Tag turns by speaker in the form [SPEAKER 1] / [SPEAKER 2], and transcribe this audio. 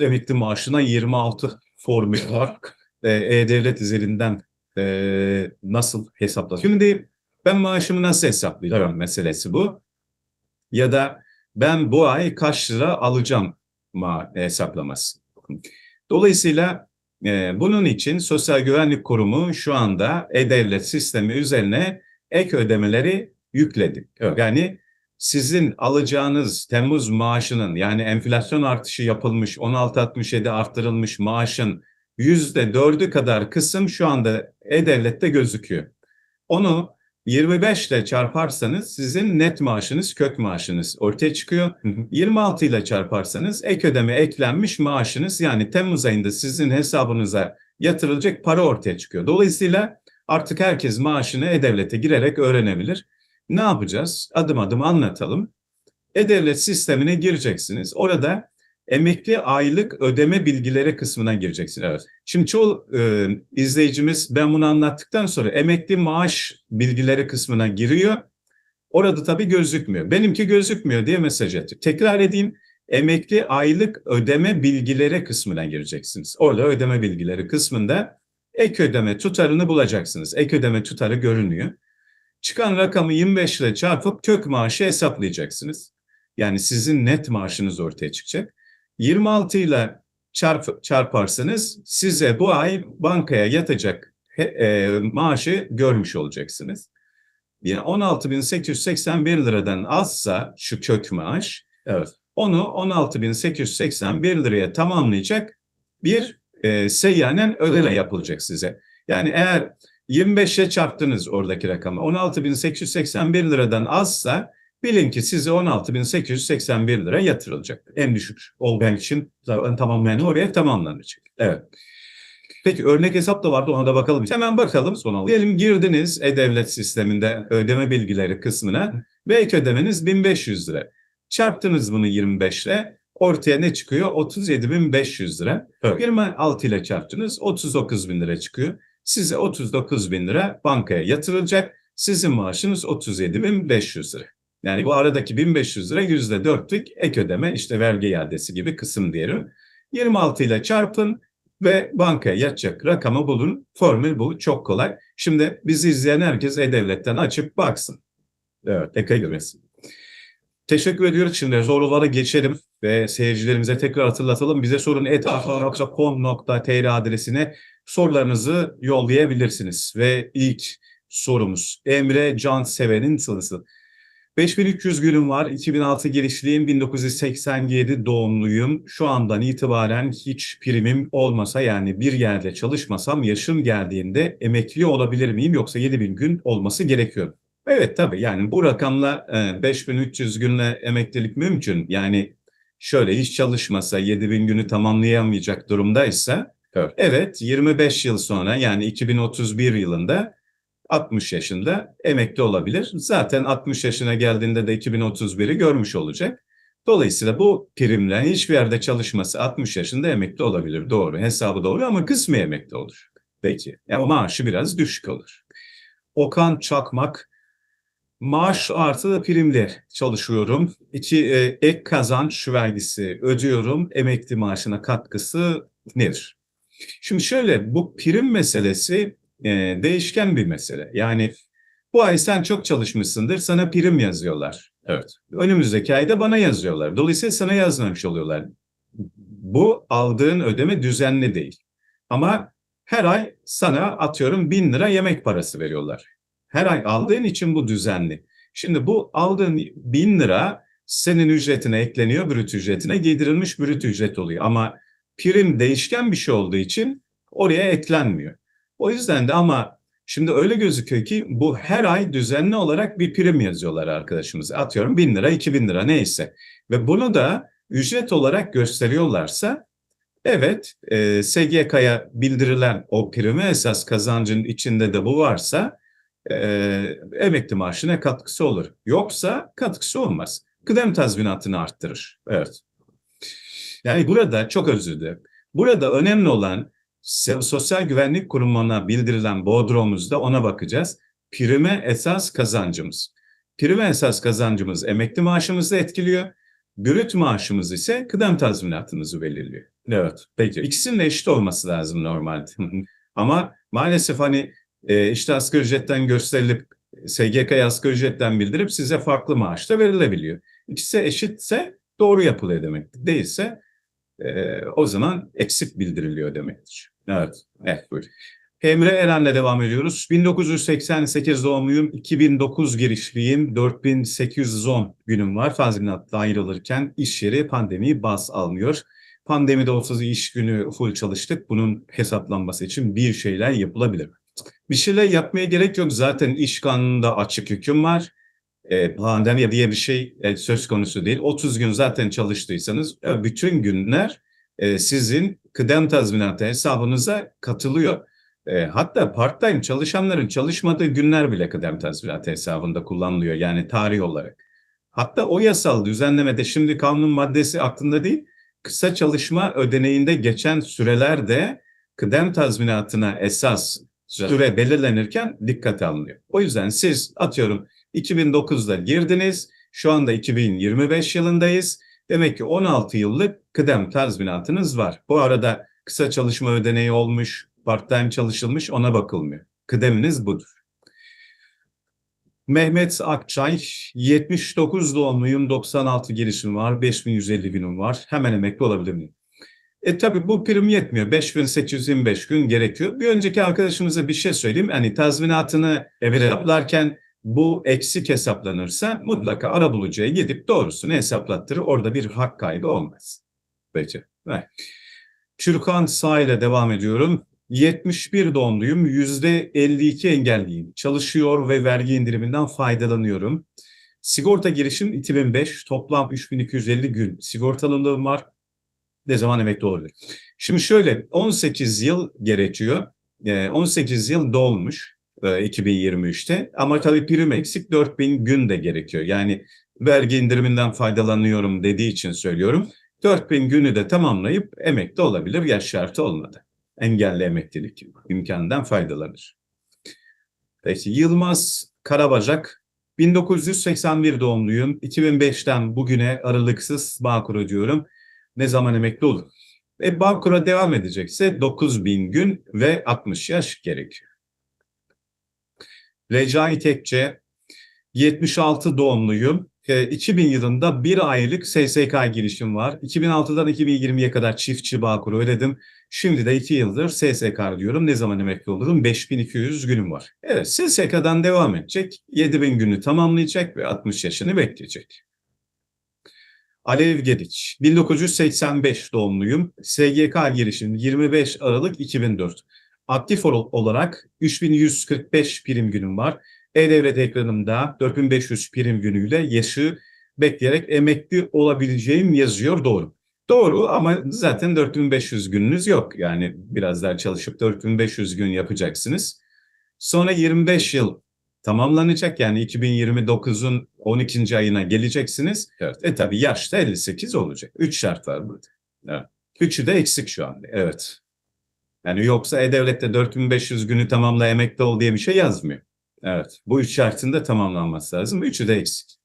[SPEAKER 1] emekli maaşına 26 formül var. E, E-Devlet üzerinden e, nasıl hesaplar? Şimdi ben maaşımı nasıl hesaplayacağım meselesi bu. Ya da ben bu ay kaç lira alacağım ma hesaplaması. Dolayısıyla e, bunun için Sosyal Güvenlik Kurumu şu anda E-Devlet sistemi üzerine ek ödemeleri yükledi. Yani sizin alacağınız Temmuz maaşının yani enflasyon artışı yapılmış 16.67 arttırılmış maaşın yüzde dördü kadar kısım şu anda E-Devlet'te gözüküyor. Onu 25 ile çarparsanız sizin net maaşınız, kök maaşınız ortaya çıkıyor. 26 ile çarparsanız ek ödeme eklenmiş maaşınız yani Temmuz ayında sizin hesabınıza yatırılacak para ortaya çıkıyor. Dolayısıyla artık herkes maaşını E-Devlet'e girerek öğrenebilir. Ne yapacağız? Adım adım anlatalım. E-Devlet sistemine gireceksiniz. Orada emekli aylık ödeme bilgileri kısmına gireceksiniz. Evet. Şimdi çoğu e, izleyicimiz ben bunu anlattıktan sonra emekli maaş bilgileri kısmına giriyor. Orada tabii gözükmüyor. Benimki gözükmüyor diye mesaj atıyor. Tekrar edeyim. Emekli aylık ödeme bilgileri kısmına gireceksiniz. Orada ödeme bilgileri kısmında ek ödeme tutarını bulacaksınız. Ek ödeme tutarı görünüyor. Çıkan rakamı 25 ile çarpıp kök maaşı hesaplayacaksınız. Yani sizin net maaşınız ortaya çıkacak. 26 ile çarp, çarparsanız size bu ay bankaya yatacak he, e, maaşı görmüş olacaksınız. Yani 16.881 liradan azsa şu kök maaş, evet. onu 16.881 liraya tamamlayacak bir e, seyyanen ödeme yapılacak size. Yani eğer 25'e çarptınız oradaki rakamı 16.881 liradan azsa bilin ki size 16.881 lira yatırılacak. En düşük olgan için tamamlayan oraya tamamlanacak. Evet. Peki örnek hesap da vardı ona da bakalım. Hemen bakalım son Diyelim girdiniz E-Devlet sisteminde ödeme bilgileri kısmına ve ek ödemeniz 1500 lira. Çarptınız bunu 25 ile ortaya ne çıkıyor? 37.500 lira. Evet. 26 ile çarptınız 39.000 lira çıkıyor. Size 39 bin lira bankaya yatırılacak. Sizin maaşınız 37.500 lira. Yani bu aradaki 1500 lira yüzde dörtlük ek ödeme işte vergi iadesi gibi kısım diyelim. 26 ile çarpın ve bankaya yatacak rakamı bulun. Formül bu çok kolay. Şimdi bizi izleyen herkes E-Devlet'ten açıp baksın. Evet, eka görmesin. Teşekkür ediyoruz. Şimdi sorulara geçelim ve seyircilerimize tekrar hatırlatalım. Bize sorun etafra.com.tr adresine sorularınızı yollayabilirsiniz. Ve ilk sorumuz Emre Can Seven'in sorusu. 5300 günüm var. 2006 girişliyim. 1987 doğumluyum. Şu andan itibaren hiç primim olmasa yani bir yerde çalışmasam yaşım geldiğinde emekli olabilir miyim yoksa 7000 gün olması gerekiyor. Evet tabii yani bu rakamla 5300 günle emeklilik mümkün. Yani şöyle hiç çalışmasa 7000 günü tamamlayamayacak durumdaysa evet. evet 25 yıl sonra yani 2031 yılında 60 yaşında emekli olabilir. Zaten 60 yaşına geldiğinde de 2031'i görmüş olacak. Dolayısıyla bu primle hiçbir yerde çalışması 60 yaşında emekli olabilir. Doğru hesabı doğru ama kısmı emekli olur. Peki yani maaşı biraz düşük olur. Okan Çakmak Maaş artı primli çalışıyorum. İki e, ek kazanç vergisi ödüyorum. Emekli maaşına katkısı nedir? Şimdi şöyle bu prim meselesi e, değişken bir mesele. Yani bu ay sen çok çalışmışsındır sana prim yazıyorlar. Evet. Önümüzdeki ayda bana yazıyorlar. Dolayısıyla sana yazmamış oluyorlar. Bu aldığın ödeme düzenli değil. Ama her ay sana atıyorum bin lira yemek parası veriyorlar. Her ay aldığın için bu düzenli. Şimdi bu aldığın bin lira senin ücretine ekleniyor, brüt ücretine giydirilmiş brüt ücret oluyor. Ama prim değişken bir şey olduğu için oraya eklenmiyor. O yüzden de ama şimdi öyle gözüküyor ki bu her ay düzenli olarak bir prim yazıyorlar arkadaşımız. Atıyorum bin lira, iki bin lira neyse. Ve bunu da ücret olarak gösteriyorlarsa evet e, SGK'ya bildirilen o primi esas kazancın içinde de bu varsa e, emekli maaşına katkısı olur. Yoksa katkısı olmaz. Kıdem tazminatını arttırır. Evet. Yani burada çok özür dilerim. Burada önemli olan Sosyal Güvenlik Kurumu'na bildirilen bodromuzda ona bakacağız. Prime esas kazancımız. Prime esas kazancımız emekli maaşımızı etkiliyor. Brüt maaşımız ise kıdem tazminatınızı belirliyor. Evet. Peki. İkisinin de eşit olması lazım normalde. Ama maalesef hani e, işte asgari ücretten gösterilip SGK'ya asgari ücretten bildirip size farklı maaşta verilebiliyor. İkisi eşitse doğru yapılıyor demektir. Değilse e, o zaman eksik bildiriliyor demektir. Evet. Evet buyurun. Emre Eren'le devam ediyoruz. 1988 doğumluyum, 2009 girişliyim, 4810 günüm var. Tazminatla ayrılırken iş yeri pandemi bas almıyor. Pandemide 30 iş günü full çalıştık. Bunun hesaplanması için bir şeyler yapılabilir. Bir şeyler yapmaya gerek yok. Zaten iş kanununda açık hüküm var. E, pandemi diye bir şey e, söz konusu değil. 30 gün zaten çalıştıysanız e, bütün günler e, sizin kıdem tazminatı hesabınıza katılıyor. E, hatta part-time çalışanların çalışmadığı günler bile kıdem tazminatı hesabında kullanılıyor. Yani tarih olarak. Hatta o yasal düzenlemede şimdi kanun maddesi aklında değil. Kısa çalışma ödeneğinde geçen sürelerde kıdem tazminatına esas süre belirlenirken dikkate alınıyor. O yüzden siz atıyorum 2009'da girdiniz. Şu anda 2025 yılındayız. Demek ki 16 yıllık kıdem tazminatınız var. Bu arada kısa çalışma ödeneği olmuş, part-time çalışılmış ona bakılmıyor. Kıdeminiz budur. Mehmet Akçay, 79 doğumluyum, 96 girişim var, 5150 günüm var. Hemen emekli olabilir miyim? E tabi bu prim yetmiyor. 5825 gün gerekiyor. Bir önceki arkadaşımıza bir şey söyleyeyim. Hani tazminatını hesaplarken bu eksik hesaplanırsa mutlaka arabulucuya gidip doğrusunu hesaplattırır. Orada bir hak kaybı olmaz. Peki. Evet. Çürkan Sağ ile devam ediyorum. 71 doğumluyum, %52 engelliyim. Çalışıyor ve vergi indiriminden faydalanıyorum. Sigorta girişim 2005, toplam 3250 gün sigortalılığım var. Ne zaman emekli olabilir? Şimdi şöyle 18 yıl gerekiyor. 18 yıl dolmuş 2023'te ama tabii prim eksik 4000 gün de gerekiyor. Yani vergi indiriminden faydalanıyorum dediği için söylüyorum. 4000 günü de tamamlayıp emekli olabilir yaş şartı olmadı. Engelli emeklilik imkanından faydalanır. Peki Yılmaz Karabacak 1981 doğumluyum. 2005'ten bugüne aralıksız Bağkur ödüyorum. Ne zaman emekli olur? E, Bağkur'a devam edecekse 9000 gün ve 60 yaş gerekiyor. Recai Tekçe 76 doğumluyum. 2000 yılında bir aylık SSK girişim var. 2006'dan 2020'ye kadar çiftçi Bağkur'u ödedim. Şimdi de 2 yıldır SSK diyorum. Ne zaman emekli olurum? 5200 günüm var. Evet SSK'dan devam edecek. 7000 günü tamamlayacak ve 60 yaşını bekleyecek. Alev Gediç, 1985 doğumluyum. SGK girişim 25 Aralık 2004. Aktif olarak 3145 prim günüm var. E-Devlet ekranımda 4500 prim günüyle yaşı bekleyerek emekli olabileceğim yazıyor doğru. Doğru ama zaten 4500 gününüz yok. Yani biraz daha çalışıp 4500 gün yapacaksınız. Sonra 25 yıl tamamlanacak. Yani 2029'un 12. ayına geleceksiniz. Evet. E tabi yaşta 58 olacak. 3 şart var burada. Evet. Üçü de eksik şu anda. Evet. Yani yoksa E-Devlet'te 4500 günü tamamla emekli ol diye bir şey yazmıyor. Evet. Bu üç şartın da tamamlanması lazım. Üçü de eksik.